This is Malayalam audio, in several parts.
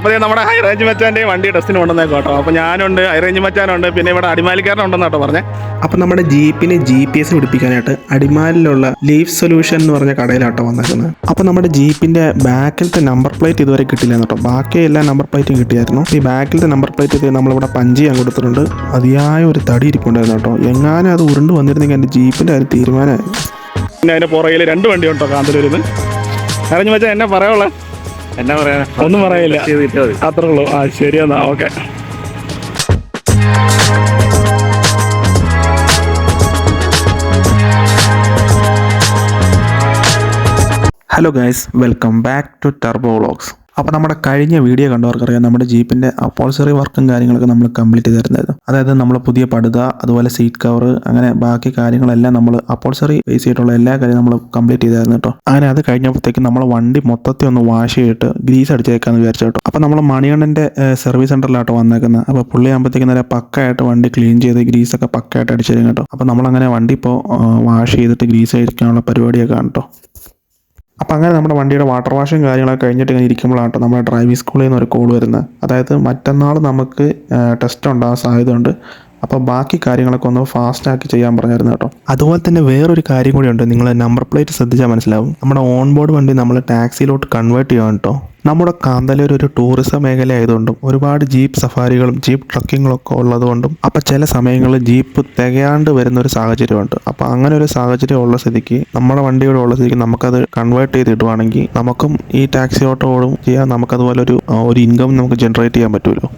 അപ്പോൾ നമ്മുടെ ഹൈ റേഞ്ച് മച്ചാന്റെ വണ്ടി ടെസ്റ്റിന് കൊണ്ടുവന്നേ കേട്ടോ. അപ്പോൾ ഞാനുണ്ട് ഹൈ റേഞ്ച് മച്ചാനുണ്ട് പിന്നെ ഇവിടെ അടിമാലിക്കാരനുണ്ടെന്ന് കേട്ടോ പറഞ്ഞേ. അപ്പോൾ നമ്മുടെ ജീപ്പിന് ജി പി എസ് പിടിപ്പിക്കാനായിട്ട് അടിമാലിലുള്ള ലീഫ് സൊല്യൂഷൻ എന്ന് പറഞ്ഞ കടയിലാട്ടോ വന്നേക്കുന്നത് അപ്പോൾ നമ്മുടെ ജീപ്പിന്റെ ബാക്കിലത്തെ നമ്പർ പ്ലേറ്റ് ഇതുവരെ കിട്ടില്ല കേട്ടോ. ബാക്കി എല്ലാ നമ്പർ പ്ലേറ്റും കിട്ടിയായിരുന്നു. ഈ ബാക്കിലത്തെ നമ്പർ പ്ലേറ്റ് ഇത് നമ്മളിവിടെ പഞ്ച് ചെയ്യാൻ കൊടുത്തിട്ടുണ്ട്. അതിയായ ഒരു തടി ഇരിപ്പുണ്ടായിരുന്നു കേട്ടോ. എങ്ങാനും അത് ഉരുണ്ട് വന്നിരുന്നെങ്കിൽ എന്റെ ജീപ്പിന്റെ കാര്യം തീരുമാനമായി. പിന്നെ അതിന്റെ പുറകിൽ രണ്ട് വണ്ടി ഉണ്ടോ കാന്തല്ലൂരിന്ന്. ഹൈ റേഞ്ച് മച്ചാൻ എന്നെ പറയാനുള്ള? എന്നാ പറയാ? ഒന്നും പറയില്ല. ചെയ്ത് അത്രേ ഉള്ളൂ ആ ശരി എന്നാ okay. Hello guys welcome back to Turbo vlogs അപ്പോൾ നമ്മുടെ കഴിഞ്ഞ വീഡിയോ കണ്ടവർക്കറിയാം നമ്മുടെ ജീപ്പിന്റെ അപ്പോൾസറി വർക്കും കാര്യങ്ങളൊക്കെ നമ്മൾ കംപ്ലീറ്റ് ചെയ്തിരുന്നത് അതായത് നമ്മൾ പുതിയ പടുത അതുപോലെ സീറ്റ് കവർ അങ്ങനെ ബാക്കി കാര്യങ്ങളെല്ലാം നമ്മൾ അപ്പോൾസറി ബേസ് ചെയ്തിട്ടുള്ള എല്ലാ കാര്യം നമ്മൾ കംപ്ലീറ്റ് ചെയ്തായിരുന്നു കേട്ടോ. അങ്ങനെ അത് കഴിഞ്ഞപ്പോഴത്തേക്കും നമ്മൾ വണ്ടി മൊത്തത്തിൽ ഒന്ന് വാഷ് ചെയ്തിട്ട് ഗ്രീസ് അടിച്ചേക്കാന്ന് വിചാരിച്ചു കേട്ടോ. അപ്പോൾ നമ്മൾ മണികണ്ഠന്റെ സർവീസ് സെന്ററിലാട്ടോ വന്നേക്കുന്നത് അപ്പോൾ പുള്ളി ആകുമ്പോഴത്തേക്കും നല്ല പക്കായിട്ട് വണ്ടി ക്ലീൻ ചെയ്ത് ഗ്രീസൊക്കെ പക്കായിട്ട് അടിച്ചു തരും കേട്ടോ. അപ്പോൾ നമ്മളങ്ങനെ വണ്ടി ഇപ്പോൾ വാഷ് ചെയ്തിട്ട് ഗ്രീസ് അടിക്കാനുള്ള പരിപാടിയൊക്കെ ആണ് കേട്ടോ. അപ്പോൾ അങ്ങനെ നമ്മുടെ വണ്ടിയുടെ വാട്ടർ വാഷും കാര്യങ്ങളൊക്കെ കഴിഞ്ഞിട്ട് ഇങ്ങനെ ഇരിക്കുമ്പോഴാണ് നമ്മുടെ ഡ്രൈവിംഗ് സ്കൂളിൽ നിന്ന് ഒരു കോൾ വരുന്നത്. അതായത് മറ്റന്നാൾ നമുക്ക് ടെസ്റ്റ് ഉണ്ടാകാൻ സാധ്യതയുണ്ട്. അപ്പോൾ ബാക്കി കാര്യങ്ങളൊക്കെ ഒന്ന് ഫാസ്റ്റ് ആക്കി ചെയ്യാൻ പറഞ്ഞായിരുന്നു കേട്ടോ. അതുപോലെ തന്നെ വേറൊരു കാര്യം ഉണ്ട്. നിങ്ങൾ നമ്പർ പ്ലേറ്റ് ശ്രദ്ധിച്ചാൽ മനസ്സിലാവും. നമ്മുടെ ഓൺ ബോർഡ് വണ്ടി നമ്മൾ ടാക്സിയിലോട്ട് കൺവേർട്ട് ചെയ്യാൻ കേട്ടോ. നമ്മുടെ കാന്തല്ലൂർ ഒരു ടൂറിസം മേഖല ആയതുകൊണ്ടും ഒരുപാട് ജീപ്പ് സഫാരികളും ജീപ്പ് ട്രക്കിങ്ങും ഒക്കെ ഉള്ളതുകൊണ്ടും അപ്പോൾ ചില സമയങ്ങളിൽ ജീപ്പ് തികയാണ്ട് വരുന്ന ഒരു സാഹചര്യമുണ്ട് അപ്പോൾ അങ്ങനെ ഒരു സാഹചര്യം ഉള്ള സ്ഥിതിക്ക് നമ്മുടെ വണ്ടിയുടെ ഉള്ള സ്ഥിതിക്ക് നമുക്കത് കൺവേർട്ട് ചെയ്ത് ഇടുവാണെങ്കിൽ നമുക്കും ഈ ടാക്സി ഓട്ടോടും ചെയ്യാൻ നമുക്കതുപോലെ ഒരു ഒരു ഇൻകം നമുക്ക് ജനറേറ്റ് ചെയ്യാൻ പറ്റുമല്ലോ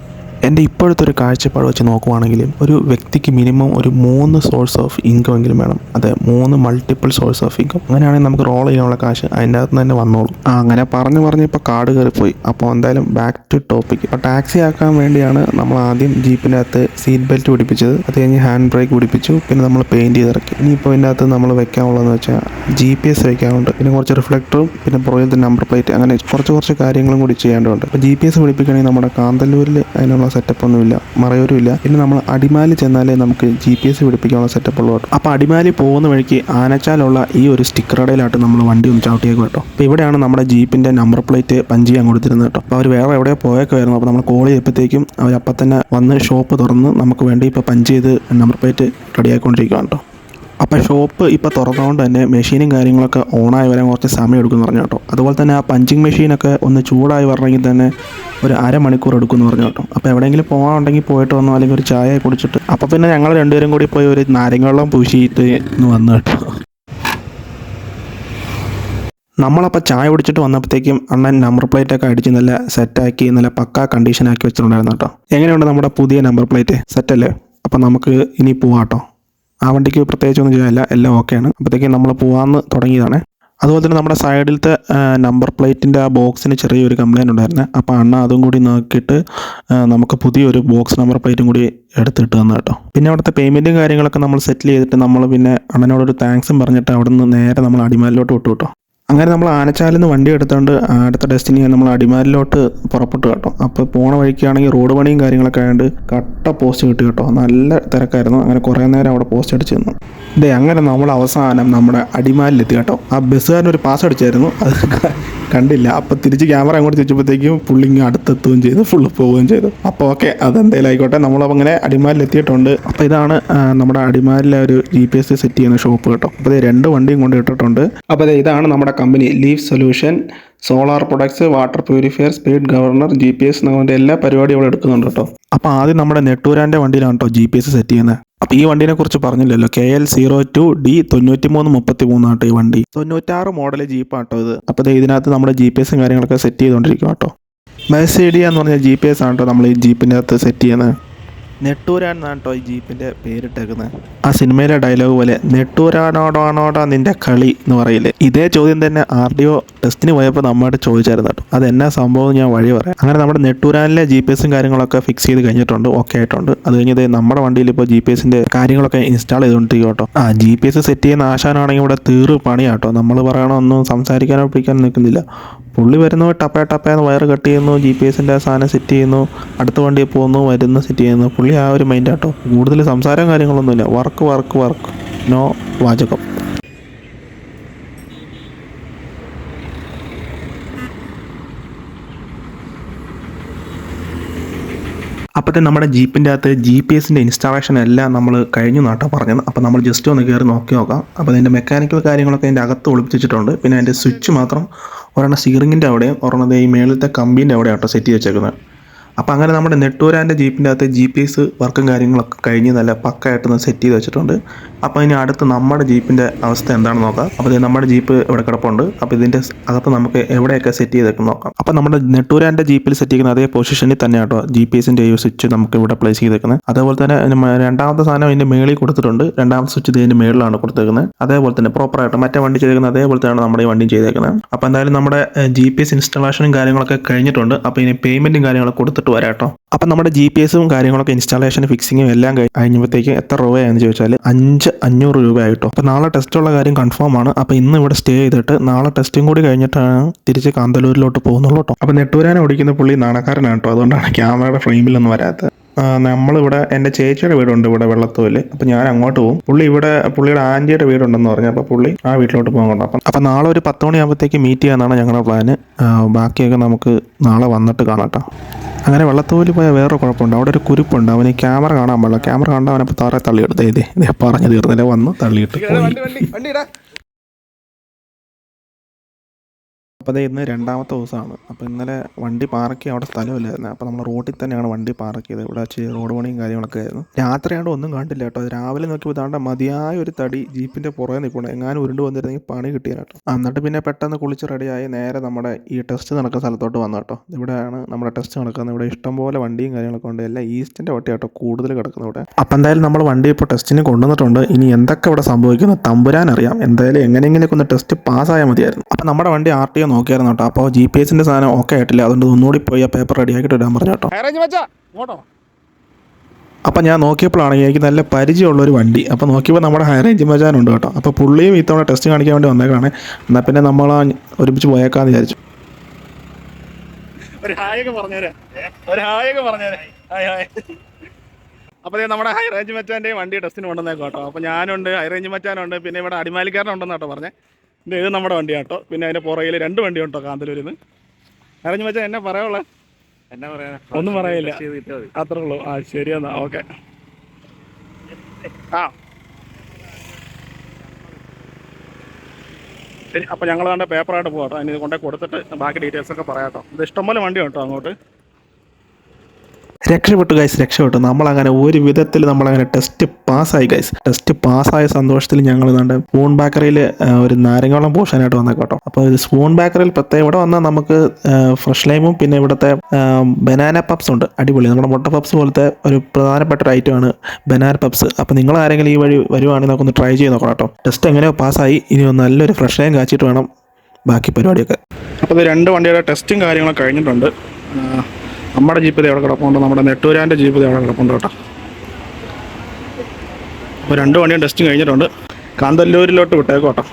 എന്റെ ഇപ്പോഴത്തെ ഒരു കാഴ്ചപ്പാട് വെച്ച് നോക്കുവാണെങ്കിൽ ഒരു വ്യക്തിക്ക് മിനിമം ഒരു മൂന്ന് സോഴ്സ് ഓഫ് ഇൻകം എങ്കിലും വേണം. അതെ മൂന്ന് മൾട്ടിപ്പിൾ സോഴ്സ് ഓഫ് ഇൻകം അങ്ങനെയാണെങ്കിൽ നമുക്ക് റോൾ ചെയ്യാനുള്ള കാശ് അതിന്റെ അകത്ത് തന്നെ വന്നോളും. ആ അങ്ങനെ പറഞ്ഞു പറഞ്ഞ് ഇപ്പോൾ കാട് കയറിപ്പോയി. അപ്പോൾ എന്തായാലും ബാക്ക് ടു ടോപ്പിക് അപ്പോൾ ടാക്സി ആക്കാൻ വേണ്ടിയാണ് നമ്മൾ ആദ്യം ജീപ്പിന്റെ അകത്ത് സീറ്റ് ബെൽറ്റ് പിടിപ്പിച്ചത്. അത് കഴിഞ്ഞ് ഹാൻഡ് ബ്രേക്ക് പിടിപ്പിച്ചു. പിന്നെ നമ്മൾ പെയിന്റ് ചെയ്തിറക്കി. ഇനിയിപ്പോൾ ഇതിന്റെ അകത്ത് നമ്മൾ വെക്കാനുള്ളതെന്ന് വെച്ചാൽ ജി പി എസ് വെക്കാനുണ്ട്. പിന്നെ കുറച്ച് റിഫ്ലക്ടറും പിന്നെ പുറകിലത്തെ നമ്പർ പ്ലേറ്റ് അങ്ങനെ കുറച്ച് കുറച്ച് കാര്യങ്ങളും കൂടി ചെയ്യേണ്ടതുണ്ട് അപ്പോൾ ജി പി എസ് പിടിപ്പിക്കുകയാണെങ്കിൽ നമ്മുടെ കാന്തല്ലൂരിൽ അതിനുള്ള സെറ്റപ്പ് ഒന്നുമില്ല മറയൂരും ഇല്ല പിന്നെ നമ്മൾ അടിമാലി ചെന്നാലേ നമുക്ക് ജി പി എസ് പിടിപ്പിക്കാനുള്ള സെറ്റപ്പ് ഉള്ളൂ കേട്ടോ. അപ്പോൾ അടിമാലി പോകുന്ന വഴിക്ക് ആനച്ചാലുള്ള ഈ ഒരു സ്റ്റിക്കർ കടയിലായിട്ട് നമ്മൾ വണ്ടി ഒന്ന് ചവിട്ടിയേക്കും കേട്ടോ. അപ്പോൾ ഇവിടെയാണ് നമ്മുടെ ജീപ്പിന്റെ നമ്പർ പ്ലേറ്റ് പഞ്ച് ചെയ്യാൻ കൊടുത്തിരുന്നത് കേട്ടോ. അപ്പോൾ അവർ വേറെ എവിടെയോ വരുന്നു അപ്പോൾ നമ്മൾ കോൾ ചെയ്യപ്പോഴത്തേക്കും അവരപ്പം തന്നെ വന്ന് ഷോപ്പ് തുറന്ന് നമുക്ക് വേണ്ടി ഇപ്പോൾ പഞ്ച് ചെയ്ത് നമ്പർ പ്ലേറ്റ് റെഡിയായിക്കൊണ്ടിരിക്കുകയാണ് കേട്ടോ. അപ്പോൾ ഷോപ്പ് ഇപ്പോൾ തുറന്നതുകൊണ്ട് തന്നെ മെഷീനും കാര്യങ്ങളൊക്കെ ഓണായി വരാൻ കുറച്ച് സമയം എടുക്കുമെന്ന് പറഞ്ഞു കേട്ടോ. അതുപോലെ തന്നെ ആ പഞ്ചിങ് മെഷീനൊക്കെ ഒന്ന് ചൂടായി വരണമെങ്കിൽ തന്നെ ഒരു അരമണിക്കൂർ എടുക്കുമെന്ന് പറഞ്ഞു കേട്ടോ. അപ്പോൾ എവിടെയെങ്കിലും പോകാനുണ്ടെങ്കിൽ പോയിട്ട് വന്നോ അല്ലെങ്കിൽ ഒരു ചായ കുടിച്ചിട്ട്. അപ്പോൾ പിന്നെ ഞങ്ങൾ രണ്ടുപേരും കൂടി പോയി ഒരു നാരങ്ങ വെള്ളം പൂശിയിട്ട് ഇന്ന് വന്നു കേട്ടോ. നമ്മളപ്പോൾ ചായ കുടിച്ചിട്ട് വന്നപ്പോഴത്തേക്കും അണ്ണൻ നമ്പർ പ്ലേറ്റ് ഒക്കെ അടിച്ച് നല്ല സെറ്റാക്കി നല്ല പക്കാ കണ്ടീഷനാക്കി വെച്ചിട്ടുണ്ടായിരുന്നു കേട്ടോ. എങ്ങനെയുണ്ട് നമ്മുടെ പുതിയ നമ്പർ പ്ലേറ്റ് സെറ്റല്ലേ അപ്പം നമുക്ക് ഇനി പോവാട്ടോ ആ വണ്ടിക്ക് പ്രത്യേകിച്ചൊന്നും ചെയ്യാനില്ല. എല്ലാം ഓക്കെയാണ്. അപ്പോഴത്തേക്കും നമ്മൾ പോകാമെന്ന് തുടങ്ങിയതാണ്. അതുപോലെ തന്നെ നമ്മുടെ സൈഡിലത്തെ നമ്പർ പ്ലേറ്റിന്റെ ആ ബോക്സിന് ചെറിയൊരു കംപ്ലൈന്റ് ഉണ്ടായിരുന്നു. അപ്പോൾ അണ്ണ അതും കൂടി നോക്കിയിട്ട് നമുക്ക് പുതിയൊരു ബോക്സ് നമ്പർ പ്ലേറ്റും കൂടി എടുത്തിട്ട് തന്നു കേട്ടോ. പിന്നെ അവിടുത്തെ പേയ്മെന്റും കാര്യങ്ങളൊക്കെ നമ്മൾ സെറ്റിൽ ചെയ്തിട്ട് നമ്മൾ പിന്നെ അണ്ണനോടൊരു താങ്ക്സും പറഞ്ഞിട്ട് അവിടെ നിന്ന് നേരെ നമ്മൾ അടിമാലിലോട്ട് വിട്ടു കേട്ടോ. അങ്ങനെ നമ്മൾ ആനച്ചാലിൽ നിന്ന് വണ്ടി എടുത്തുകൊണ്ട് അടുത്ത ഡെസ്റ്റിനി നമ്മൾ അടിമാലിലോട്ട് പുറപ്പെട്ടു കേട്ടോ. അപ്പോൾ പോണ വഴിക്കാണെങ്കിൽ റോഡ് പണിയും കാര്യങ്ങളൊക്കെ ആയതുകൊണ്ട് കട്ട പോസ്റ്റ് കിട്ടി കേട്ടോ. നല്ല തിരക്കായിരുന്നു. അങ്ങനെ കുറേ നേരം അവിടെ പോസ്റ്റ് അടിച്ച് നിന്നു. ഇതേ അങ്ങനെ നമ്മൾ അവസാനം നമ്മുടെ അടിമാലിലെത്തി കേട്ടോ. ആ ബസ്സുകാരൻ ഒരു പാസ് അടിച്ചായിരുന്നു അത് കണ്ടില്ല. അപ്പം തിരിച്ച് ക്യാമറ അങ്ങോട്ട് തിരിച്ചപ്പോഴത്തേക്കും പുള്ളി അടുത്തെത്തുകയും ചെയ്തു ഫുള്ള് പോവുകയും ചെയ്തു. അപ്പോൾ ഓക്കെ അതെന്തേലും ആയിക്കോട്ടെ. നമ്മളപ്പോൾ അങ്ങനെ അടിമാലിലെത്തിയിട്ടുണ്ട് അപ്പോൾ ഇതാണ് നമ്മുടെ അടിമാലിലെ ഒരു ജി പി എസ് സെറ്റ് ചെയ്യുന്ന ഷോപ്പ് കേട്ടോ. അപ്പോൾ രണ്ട് വണ്ടിയും കൊണ്ട് ഇട്ടിട്ടുണ്ട്. അപ്പോൾ ഇതാണ് നമ്മുടെ company leave solution solar products water purifier speed governor G P S എന്നതിന്റെ എല്ലാ പരിപാടിയും ഇവിടെ എടുക്കുന്നുണ്ട് കേട്ടോ. അപ്പോൾ ആദ്യം നമ്മുടെ നെട്ടൂരാന്റെ വണ്ടിയിലാണ് കേട്ടോ ജി പി എസ് സെറ്റ് ചെയ്യുന്നത്. അപ്പോൾ ഈ വണ്ടിനെ കുറിച്ച് പറഞ്ഞില്ലല്ലോ K L zero two D തൊണ്ണൂറ്റി മൂന്ന് മുപ്പത്തി മൂന്നാട്ടോ ഈ വണ്ടി. തൊണ്ണൂറ്റാറ് മോഡൽ ജീപ്പാട്ടോ ഇത്. അപ്പോൾ ഇതിനകത്ത് നമ്മുടെ ജി പി എസും കാര്യങ്ങളൊക്കെ സെറ്റ് ചെയ്തുകൊണ്ടിരിക്കും കേട്ടോ. മെസ്സേഡിയ എന്ന് പറഞ്ഞ ജി പി എസ് ആണ് കേട്ടോ നമ്മൾ ഈ ജീപ്പിന്റെ അകത്ത് സെറ്റ് ചെയ്യുന്നത്. നെട്ടൂരാൻ എന്നാണ് കേട്ടോ ഈ ജീപ്പിന്റെ പേരിട്ടേക്കുന്നത് ആ സിനിമയിലെ ഡയലോഗ് പോലെ നെട്ടൂരാനോടാണോടാ നിന്റെ കളി എന്ന് പറയില്ലേ? ഇതേ ചോദ്യം തന്നെ ആർ ഡി ഒ ടെസ്റ്റിന് പോയപ്പോൾ നമ്മോട് ചോദിച്ചായിരുന്നു കേട്ടോ. അത് എന്നാ സംഭവം ഞാൻ വഴി പറയാം. അങ്ങനെ നമ്മുടെ നെട്ടൂരാനിലെ ജി പി എസും കാര്യങ്ങളൊക്കെ ഫിക്സ് ചെയ്ത് കഴിഞ്ഞിട്ടുണ്ട് ഓക്കെ ആയിട്ടുണ്ട്. അത് കഴിഞ്ഞത് നമ്മുടെ വണ്ടിയിൽ ഇപ്പോൾ ജി പി എസിന്റെ കാര്യങ്ങളൊക്കെ ഇൻസ്റ്റാൾ ചെയ്തുകൊണ്ടിരിക്കും കേട്ടോ. ആ ജി പി എസ് സെറ്റ് ചെയ്യുന്ന ആശാനാണെങ്കിൽ ഇവിടെ തീർ പണിയാട്ടോ നമ്മൾ പറയണ ഒന്നും സംസാരിക്കാനോ പിടിക്കാനോ നിൽക്കുന്നില്ല. പുള്ളി വരുന്നു ടപ്പ ടപ്പേന്ന് വയറ് കട്ട് ചെയ്യുന്നു ജി പി എസിന്റെ സാധനം സെറ്റ് ചെയ്യുന്നു അടുത്ത വണ്ടിയിൽ പോകുന്നു വരുന്നു സെറ്റ് ചെയ്യുന്നു. പുള്ളി ആ ഒരു മൈൻഡാട്ടോ കൂടുതൽ സംസാരം കാര്യങ്ങളൊന്നുമില്ല. Work work work. നോ വാചകം. അപ്പോഴത്തെ നമ്മുടെ ജീപ്പിന്റെ അകത്ത് ജി പി എസിന്റെ ഇൻസ്റ്റാളേഷൻ എല്ലാം നമ്മൾ കഴിഞ്ഞു നാട്ടോ പറഞ്ഞത്. അപ്പോൾ നമ്മൾ ജസ്റ്റ് ഒന്ന് കയറി നോക്കി നോക്കാം. അപ്പോൾ അതിന്റെ മെക്കാനിക്കൽ കാര്യങ്ങളൊക്കെ അതിന്റെ അകത്ത് ഒളിപ്പിച്ചിട്ടുണ്ട്. പിന്നെ അതിന്റെ സ്വിച്ച് മാത്രം ഒരെണ്ണം സീറിങ്ങിന്റെ അവിടെയും ഒരെണ്ണത് ഈ മേളിലത്തെ കമ്പീന്റെ അവിടെ ആട്ടോ സെറ്റ് ചെയ്ത് വെച്ചേക്കുന്നത്. അപ്പോൾ അങ്ങനെ നമ്മുടെ നെട്ടൂരാന്റെ ജീപ്പിന്റെ അകത്ത് ജി പി എസ് വർക്കും കാര്യങ്ങളൊക്കെ കഴിഞ്ഞ് നല്ല പക്കായിട്ട് സെറ്റ് ചെയ്ത് വെച്ചിട്ടുണ്ട്. അപ്പോൾ ഇനി അടുത്ത് നമ്മുടെ ജീപ്പിന്റെ അവസ്ഥ എന്താണെന്ന് നോക്കാം. അപ്പോൾ നമ്മുടെ ജീപ്പ് ഇവിടെ കിടപ്പുണ്ട്. അപ്പോൾ ഇതിന്റെ അകത്ത് നമുക്ക് എവിടെയൊക്കെ സെറ്റ് ചെയ്തേക്ക് നോക്കാം. അപ്പോൾ നമ്മുടെ നെട്ടൂരാന്റെ ജീപ്പിൽ സെറ്റ് ചെയ്യുന്ന അതേ പൊസിഷനിൽ തന്നെ കേട്ടോ ജി പി എസിന്റെ ഈ സ്വിച്ച് നമുക്ക് ഇവിടെ പ്ലേസ് ചെയ്തേക്കുന്നത് അതേപോലെ തന്നെ രണ്ടാമത്തെ സാധനം അതിന്റെ മേളിൽ കൊടുത്തിട്ടുണ്ട്. രണ്ടാമത്തെ സ്വിച്ച് ഇതിന്റെ മേളിലാണ് കൊടുത്തേക്കുന്നത് അതേപോലെ തന്നെ പ്രോപ്പറായിട്ട് മറ്റേ വണ്ടി ചെയ്തേക്കുന്നത് അതേപോലെ തന്നെയാണ് നമ്മുടെ ഈ വണ്ടി ചെയ്തേക്കുന്നത് അപ്പോൾ എന്തായാലും നമ്മുടെ ജി പി എസ് ഇൻസ്റ്റാളേഷനും കാര്യങ്ങളൊക്കെ കഴിഞ്ഞിട്ടുണ്ട്. അപ്പോൾ ഇനി പേയ്മെന്റും കാര്യങ്ങളൊക്കെ കൊടുത്തിട്ട് വരാം കേട്ടോ അപ്പം നമ്മുടെ ജി പി എസും കാര്യങ്ങളൊക്കെ ഇൻസ്റ്റാളേഷൻ ഫിക്സിങ്ങും എല്ലാം കഴി- കഴിഞ്ഞപ്പോഴത്തേക്ക് എത്ര രൂപയാണെന്ന് ചോദിച്ചാൽ അഞ്ച് അഞ്ഞൂറ് രൂപ ആയിട്ടോ അപ്പോൾ നാളെ ടെസ്റ്റുള്ള കാര്യം കൺഫേം ആണ്. അപ്പോൾ ഇന്ന് ഇവിടെ സ്റ്റേ ചെയ്തിട്ട് നാളെ ടെസ്റ്റും കൂടി കഴിഞ്ഞിട്ടാണ് തിരിച്ച് കാന്തലൂരിലോട്ട് പോകുന്നുള്ളൂ കേട്ടോ അപ്പം നെട്ടൂരാനെ ഓടിക്കുന്ന പുള്ളി നാണക്കാരനാണ് കേട്ടോ അതുകൊണ്ടാണ് ക്യാമറയുടെ ഫ്രെയിമിലൊന്നും വരാത്തത്. നമ്മളിവിടെ എന്റെ ചേച്ചിയുടെ വീടുണ്ട് ഇവിടെ വെള്ളത്തോൽ അപ്പം ഞാൻ അങ്ങോട്ട് പോകും പുള്ളി ഇവിടെ പുള്ളിയുടെ ആന്റിയുടെ വീടുണ്ടെന്ന് പറഞ്ഞു അപ്പോൾ പുള്ളി ആ വീട്ടിലോട്ട് പോകാൻ കൊണ്ടു അപ്പം അപ്പോൾ നാളെ ഒരു പത്ത് മണിയാകുമ്പോഴത്തേക്ക് മീറ്റ് ചെയ്യാനാണ് ഞങ്ങളുടെ പ്ലാന് ബാക്കിയൊക്കെ നമുക്ക് നാളെ വന്നിട്ട് കാണാം അങ്ങനെ വെള്ളത്തോൽ പോയ വേറെ കുഴപ്പമുണ്ട് അവിടെ ഒരു കുരുപ്പുണ്ട് അവന് ക്യാമറ കാണാൻ പാടില്ല ക്യാമറ കണ്ട അവനപ്പോൾ താറെ തള്ളിയെടുത്ത് ഇതേ ഇതേ പറഞ്ഞു തീർന്നില്ല വന്ന് തള്ളിയിട്ട് പോയി അപ്പോൾ അതേ ഇന്ന് രണ്ടാമത്തെ ദിവസമാണ്. അപ്പോൾ ഇന്നലെ വണ്ടി പാർക്ക് ചെയ്യാൻ അവിടെ സ്ഥലമില്ലായിരുന്നു. അപ്പോൾ നമ്മൾ റോഡിൽ തന്നെയാണ് വണ്ടി പാർക്ക് ചെയ്തത്. ഇവിടെ വെച്ച് റോഡ് പണിയും കാര്യങ്ങളൊക്കെ ആയിരുന്നു. രാത്രിയാണ്ട് ഒന്നും കണ്ടില്ല കേട്ടോ. രാവിലെ നോക്കിയപ്പോൾ താണ്ട മതിയായ ഒരു തടി ജീപ്പിന്റെ പുറകെ നിൽക്കണം എങ്ങാനും ഉരുണ്ട് വന്നിരുന്നെങ്കിൽ പണി കിട്ടിയാൽ കേട്ടോ എന്നിട്ട് പിന്നെ പെട്ടെന്ന് കുളിച്ച് റെഡിയായി നേരെ നമ്മുടെ ഈ ടെസ്റ്റ് നടക്കുന്ന സ്ഥലത്തോട്ട് വന്നു കേട്ടോ. ഇവിടെയാണ് നമ്മുടെ ടെസ്റ്റ് നടക്കുന്നത്. ഇവിടെ ഇഷ്ടംപോലെ വണ്ടിയും കാര്യങ്ങളൊക്കെ ഉണ്ട്. എല്ലാം ഈസ്റ്റിന്റെ വട്ടി കേട്ടോ കൂടുതൽ കിടക്കുന്നത് ഇവിടെ. അപ്പം എന്തായാലും നമ്മൾ വണ്ടി ഇപ്പോൾ ടെസ്റ്റിന് കൊണ്ടുവന്നിട്ടുണ്ട്. ഇനി എന്തൊക്കെ ഇവിടെ സംഭവിക്കുന്നു തമ്പുരാൻ അറിയാം എന്തായാലും എങ്ങനെയെങ്കിലൊക്കെ ഒന്ന് ടെസ്റ്റ് പാസ്സായാൽ മതിയായിരുന്നു. അപ്പം നമ്മുടെ വണ്ടി ആർ ടി നോക്കിയായിരുന്നു കേട്ടോ. അപ്പോൾ ജി പി എസിന്റെ സാധനം ഓക്കെ ആയിട്ടില്ല. അതുകൊണ്ട് ഒന്നുകൂടി പോയി ആ പേപ്പർ റെഡിയാക്കിയിട്ട് ഇടാൻ പറഞ്ഞു കേട്ടോ. അപ്പോൾ അപ്പം ഞാൻ നോക്കിയപ്പോഴാണ് എനിക്ക് നല്ല പരിചയമുള്ള ഒരു വണ്ടി. അപ്പോൾ നോക്കിയപ്പോൾ നമ്മുടെ ഹൈ റേഞ്ച് മജാനുണ്ട് കേട്ടോ. അപ്പോൾ പുള്ളിയും ഇത്തവണ ടെസ്റ്റ് കാണിക്കാൻ വേണ്ടി വന്നേക്കാണ്. എന്നാൽ പിന്നെ നമ്മൾ ഒരുമിച്ച് പോയേക്കാന്ന് വിചാരിച്ചു. ഒരു ഹായൊക്കെ പറഞ്ഞേരെ ഒരു ഹായൊക്കെ പറഞ്ഞേരെ ഹായ് ഹായ്. അപ്പോൾ നമ്മുടെ ഹൈ റേഞ്ച് മച്ചാന്റെയും വണ്ടി ടെസ്റ്റിന് കൊണ്ടുവന്നേക്കോട്ടോ അപ്പോൾ ഞാനുണ്ട് ഹൈ റേഞ്ച് മച്ചാനുണ്ട് പിന്നെ ഇവിടെ അടിമാലിക്കാരനുണ്ടെന്ന് കേട്ടോ പറഞ്ഞേ. ഇത് ഇത് നമ്മുടെ വണ്ടിയാണ് കേട്ടോ. പിന്നെ അതിന്റെ പുറകിൽ രണ്ട് വണ്ടി ഉണ്ടോ കാന്തലൂരിന്ന് അറിഞ്ഞു വെച്ചാൽ എന്നെ പറയുള്ളേ പറയാനുള്ളത് എന്നാ പറയാ ഒന്നും പറയില്ല അത്ര ഉള്ളൂ. ആ ശരി എന്നാ. ഓക്കെ. ആ. ശരി അപ്പോൾ ഞങ്ങൾ കണ്ട പേപ്പറായിട്ട് പോകാം കേട്ടോ. അതിന് കൊണ്ടേ കൊടുത്തിട്ട് ബാക്കി ഡീറ്റെയിൽസ് ഒക്കെ പറയാം കേട്ടോ. ഇത് ഇഷ്ടംപോലെ വണ്ടി കേട്ടോ അങ്ങോട്ട്. രക്ഷപ്പെട്ടു ഗൈസ് രക്ഷപ്പെട്ടു. നമ്മളങ്ങനെ ഒരു വിധത്തിൽ നമ്മളങ്ങനെ ടെസ്റ്റ് പാസ്സായി ഗൈസ് ടെസ്റ്റ് പാസ്സായ സന്തോഷത്തിൽ ഞങ്ങൾ ഇതാണ്ട് സ്പൂൺ ബേക്കറിയിൽ ഒരു നാരങ്ങോളം പോഷനായിട്ട് വന്നേക്കാം കേട്ടോ. അപ്പോൾ ഇത് സ്പൂൺ ബേക്കറിയിൽ പ്രത്യേകം ഇവിടെ വന്നാൽ നമുക്ക് ഫ്രഷ് ലൈമും പിന്നെ ഇവിടുത്തെ ബനാന പപ്സ് ഉണ്ട്. അടിപൊളി. നമ്മുടെ മുട്ട പപ്സ് പോലത്തെ ഒരു പ്രധാനപ്പെട്ട ഒരു ഐറ്റമാണ് ബനാന പപ്സ് അപ്പോൾ നിങ്ങൾ ആരെങ്കിലും ഈ വഴി വരുവാണെങ്കിൽ നമുക്കൊന്ന് ട്രൈ ചെയ്ത് നോക്കണം കേട്ടോ. ടെസ്റ്റ് എങ്ങനെയോ പാസ്സായി ഇനി നല്ലൊരു ഫ്രഷ് ലൈം കാച്ചിട്ട് വേണം ബാക്കി പരിപാടിയൊക്കെ. അപ്പോൾ ഇത് രണ്ട് വണ്ടിയുടെ ടെസ്റ്റും കാര്യങ്ങളൊക്കെ കഴിഞ്ഞിട്ടുണ്ട്. നമ്മുടെ ജീപ്പ് അവിടെ കിടപ്പുണ്ട്? നമ്മുടെ നെട്ടൂരാന്റെ ജീപ്പ് അവിടെ കിടപ്പുണ്ട് കേട്ടോ? അപ്പോൾ രണ്ട് വണ്ടിയും ടെസ്റ്റും കഴിഞ്ഞിട്ടുണ്ട്. കാന്തല്ലൂരിലോട്ട് വിട്ടേക്കും കേട്ടോ.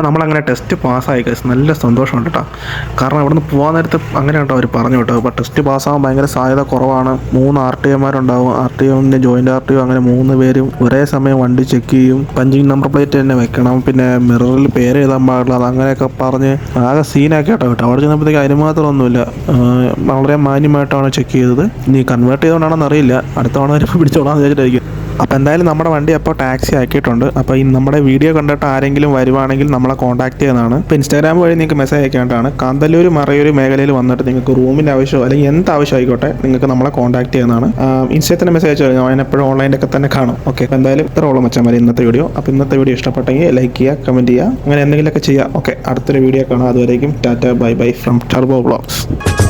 അപ്പോൾ നമ്മളങ്ങനെ ടെസ്റ്റ് പാസ്സായി കേസ് നല്ല സന്തോഷമുണ്ട് കേട്ടോ കാരണം അവിടുന്ന് പോകാൻ നേരത്ത് അങ്ങനെ കേട്ടോ അവർ പറഞ്ഞു കേട്ടോ. അപ്പോൾ ടെസ്റ്റ് പാസ്സാകാൻ ഭയങ്കര സാധ്യത കുറവാണ്. മൂന്ന് ആർ ടി എമാരുണ്ടാവും ആർ ടി എമ്മിന്റെ ജോയിന്റ് ആർ ടി ഒ അങ്ങനെ മൂന്ന് പേരും ഒരേ സമയം വണ്ടി ചെക്ക് ചെയ്യും. പഞ്ചിങ് നമ്പർ പ്ലേറ്റ് തന്നെ വെക്കണം. പിന്നെ മിററിൽ പേര് എഴുതാൻ പാടില്ല. അത് അങ്ങനെയൊക്കെ പറഞ്ഞ് ആകെ സീനാക്കി കേട്ടോ കേട്ടോ. അവിടെ ചെന്നപ്പോഴത്തേക്ക് അതിന് മാത്രമൊന്നുമില്ല വളരെ മാന്യമായിട്ടാണ് ചെക്ക് ചെയ്തത്. ഇനി കൺവേർട്ട് ചെയ്തുകൊണ്ടാണെന്ന് അറിയില്ല അടുത്ത തവണ വരുമ്പോൾ പിടിച്ചോളാം എന്ന് വിചാരിച്ചിട്ടായിരിക്കും. അപ്പോൾ എന്തായാലും നമ്മുടെ വണ്ടി അപ്പോൾ ടാക്സി ആക്കിയിട്ടുണ്ട്. അപ്പോൾ ഈ നമ്മുടെ വീഡിയോ കണ്ടിട്ട് ആരെങ്കിലും വരുവാണെങ്കിൽ നമ്മളെ കോൺടാക്ട് ചെയ്യുന്നതാണ്. ഇപ്പോൾ ഇൻസ്റ്റാഗ്രാം വഴി നിങ്ങൾക്ക് മെസ്സേജ് അയക്കേണ്ടതാണ്. കാന്തല്ലൂർ മറയൂർ മേഖലയിൽ വന്നിട്ട് നിങ്ങൾക്ക് റൂമിന്റെ ആവശ്യമോ അല്ലെങ്കിൽ എന്ത് ആവശ്യം ആയിക്കോട്ടെ നിങ്ങൾക്ക് നമ്മളെ കോൺടാക്ട് ചെയ്യുന്നതാണ്. ഇൻസ്റ്റാഗ്രാം മെസ്സേജ് അയച്ചു കഴിഞ്ഞാൽ ഞാൻ എപ്പോഴും ഓൺലൈനിലൊക്കെ തന്നെ കാണും. ഓക്കെ അപ്പോൾ എന്തായാലും ഇത്ര ഉള്ളൂ മച്ചാൻ മതി ഇന്നത്തെ വീഡിയോ അപ്പോൾ ഇന്നത്തെ വീഡിയോ ഇഷ്ടപ്പെട്ടെങ്കിൽ ലൈക്ക് ചെയ്യുക കമന്റ് ചെയ്യുക അങ്ങനെ എന്തെങ്കിലുമൊക്കെ ചെയ്യുക. ഓക്കെ അടുത്തൊരു വീഡിയോ കാണാം. അതുവരേക്കും tata bye bye from Turbo blogs